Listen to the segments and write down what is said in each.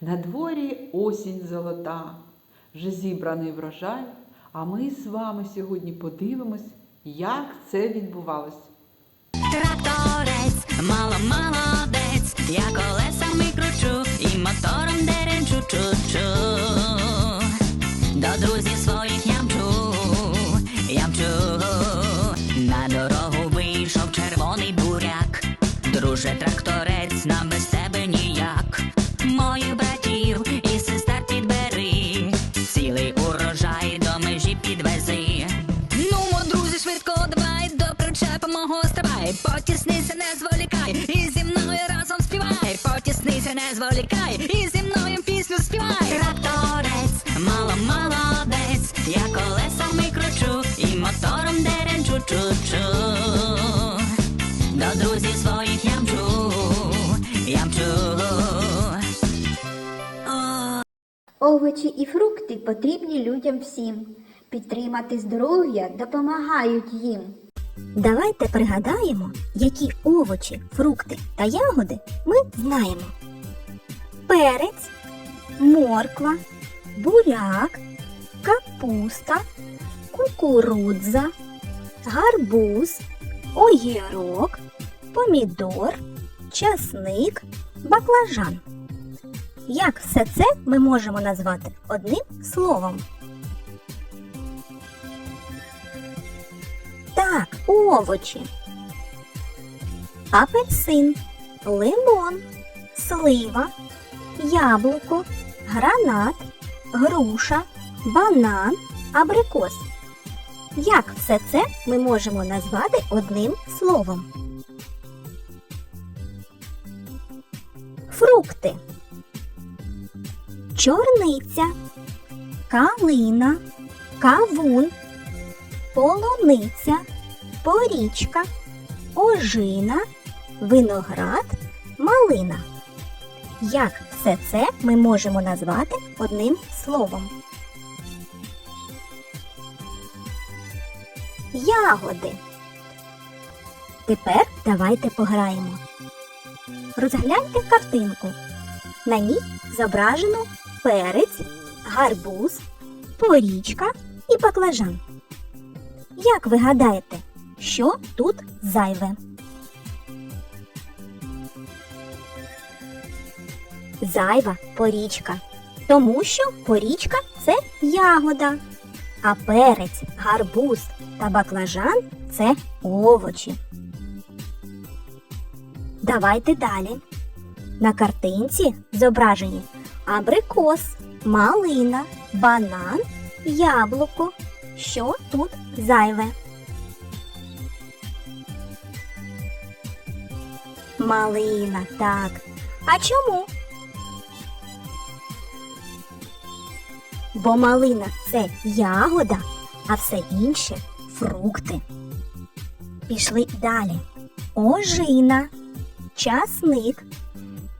На дворі осінь золота, вже зібраний врожай, а ми з вами сьогодні подивимось, як це відбувалось. Тракторець, мало молодець, я колесами кручу і мотором деренчу чу-чу. До друзів не зволікай, і зі мною пісню співай. Тракторець, мало молодець, я колесами кручу і мотором деренчу чу-чу. До друзів своїх ямчу, ямчу. Овочі і фрукти потрібні людям всім. Підтримати здоров'я допомагають їм. Давайте пригадаємо, які овочі, фрукти та ягоди ми знаємо. Перець, морква, буряк, капуста, кукурудза, гарбуз, огірок, помідор, часник, баклажан. Як все це ми можемо назвати одним словом? Так, овочі. Апельсин, лимон, слива, яблуко, гранат, груша, банан, абрикос. Як все це ми можемо назвати одним словом? Фрукти. Чорниця, калина, кавун, полуниця, порічка, ожина, виноград, малина. Як все це ми можемо назвати одним словом? Ягоди. Тепер давайте пограємо. Розгляньте картинку. На ній зображено перець, гарбуз, порічка і баклажан. Як ви гадаєте, що тут зайве? Зайва порічка. Тому що порічка це ягода, а перець, гарбуз та баклажан це овочі. Давайте далі. На картинці зображені абрикос, малина, банан, яблуко. Що тут зайве? Малина, так. А чому? Бо малина це ягода, а все інше фрукти. Пішли далі. Ожина, часник,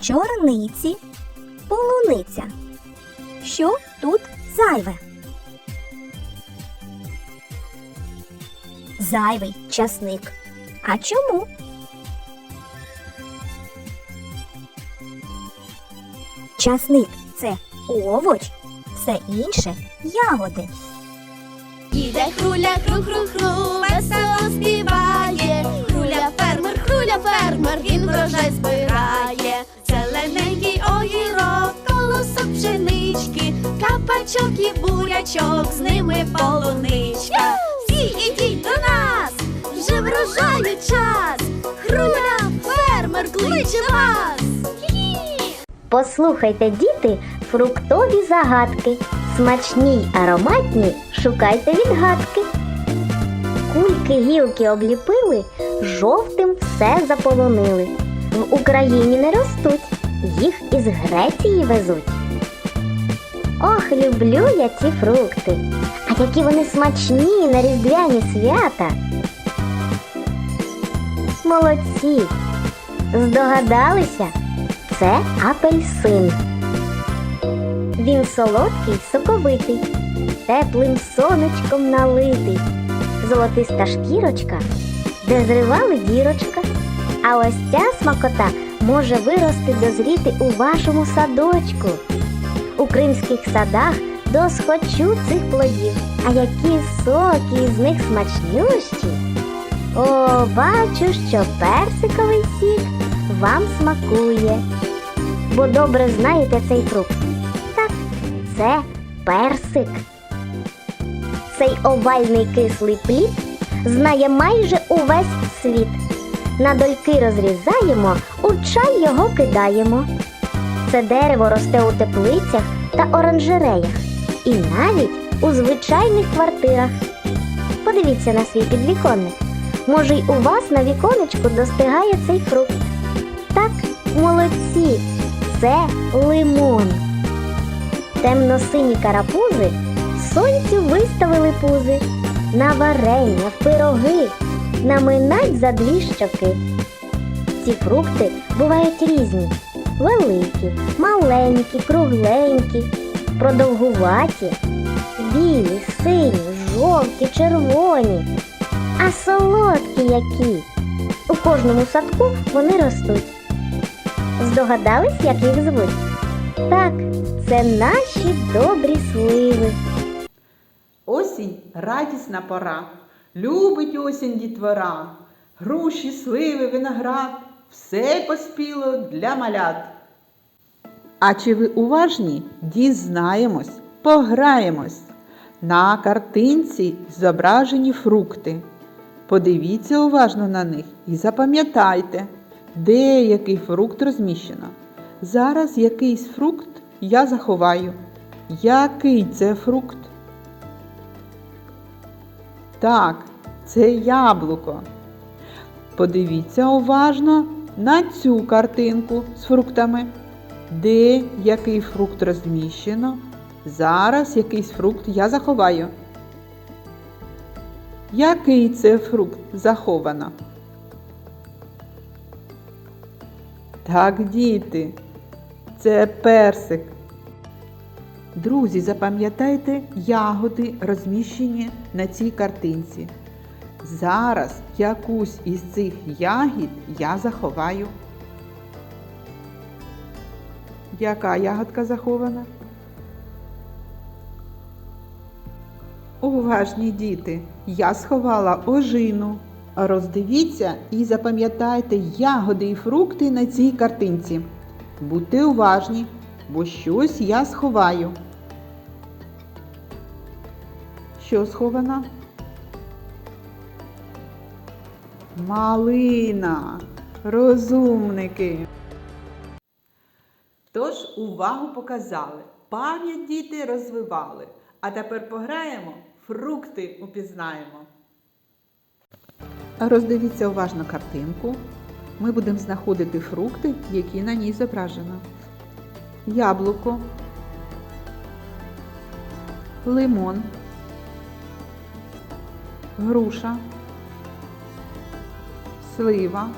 чорниці, полуниця. Що тут зайве? Зайвий часник. А чому? Часник це овоч, все інше ягоди. Іде хруля, хру-хру-хру, весело співає. Хруля фермер, хруля фермер, він врожай збирає. Зелененький огірок, колосок пшенички, капачок і бурячок, з ними полуничка. Всі ідіть до нас, вже врожаю час. Хруля фермер кличе вас. Послухайте, діти, фруктові загадки. Смачні й ароматні, шукайте відгадки. кульки гілки обліпили, жовтим все заполонили. В Україні не ростуть, їх із Греції везуть. Ох, люблю я ці фрукти. А які вони смачні на різдвяні свята. Молодці. Здогадалися? Це апельсин. Він солодкий, соковитий, теплим сонечком налитий, золотиста шкірочка, де зривали дірочка. А ось ця смакота може вирости дозріти у вашому садочку. У кримських садах досхочу цих плодів, а які соки із них смачнющі. О, бачу, що персиковий сік вам смакує, бо добре знаєте цей фрукт. Так, це персик. Цей овальний кислий плід знає майже увесь світ. На дольки розрізаємо, у чай його кидаємо. Це дерево росте у теплицях та оранжереях і навіть у звичайних квартирах. Подивіться на свій підвіконник. Може, й у вас на віконечку достигає цей фрукт. Так, молодці, це лимон. Темно-сині карапузи сонцю виставили пузи. На варення, в пироги, наминать за дві щоки. Ці фрукти бувають різні: великі, маленькі, кругленькі, продовгуваті, білі, сині, жовті, червоні, а солодкі які. У кожному садку вони ростуть. Здогадались, як їх звуть? Так, це наші добрі сливи. Осінь радісна пора. Любить осінь дітвора. Груші, сливи, виноград. Все поспіло для малят. А чи ви уважні? Дізнаємось, пограємось. На картинці зображені фрукти. Подивіться уважно на них і запам'ятайте, де який фрукт розміщено. Зараз якийсь фрукт я заховаю. Який це фрукт? Так, це яблуко. Подивіться уважно на цю картинку з фруктами. Де який фрукт розміщено? Зараз якийсь фрукт я заховаю. Який це фрукт заховано? Так, діти, це персик. Друзі, запам'ятайте ягоди, розміщені на цій картинці. Зараз якусь із цих ягід я заховаю. Яка ягодка захована? Уважні діти, я сховала ожину. Роздивіться і запам'ятайте ягоди і фрукти на цій картинці. Будьте уважні, бо щось я сховаю. Що схована? Малина. Розумники. Тож увагу показали, пам'ять діти розвивали. А тепер пограємо, фрукти упізнаємо. Роздивіться уважно картинку. Ми будемо знаходити фрукти, які на ній зображено. Яблуко, лимон, груша, слива,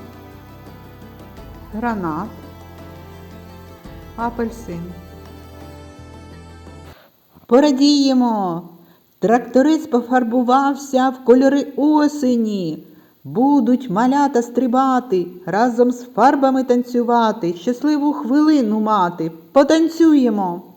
гранат, апельсин. Порадіємо! Тракторець пофарбувався в кольори осені. Будуть малята стрибати, разом з фарбами танцювати, щасливу хвилину мати. Потанцюємо!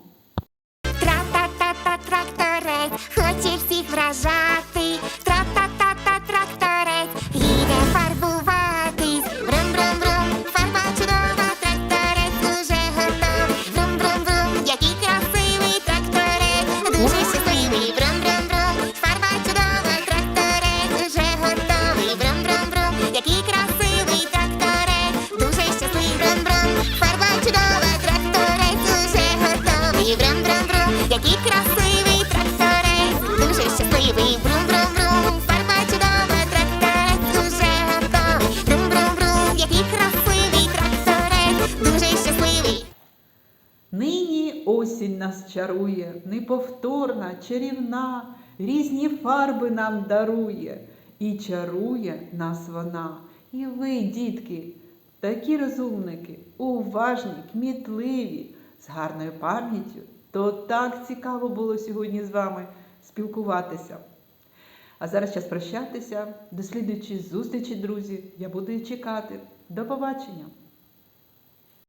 красивий. Брум-брум-брум, фарма чудова, тракторець уже готовий. траксари, дуже щасливий. Нині осінь нас чарує, неповторна, чарівна, різні фарби нам дарує, і чарує нас вона. І ви, дітки, такі розумники, уважні, кмітливі, з гарною пам'яттю. То так цікаво було сьогодні з вами спілкуватися. А зараз час прощатися. До слідуючої зустрічі, друзі. Я буду чекати. До побачення!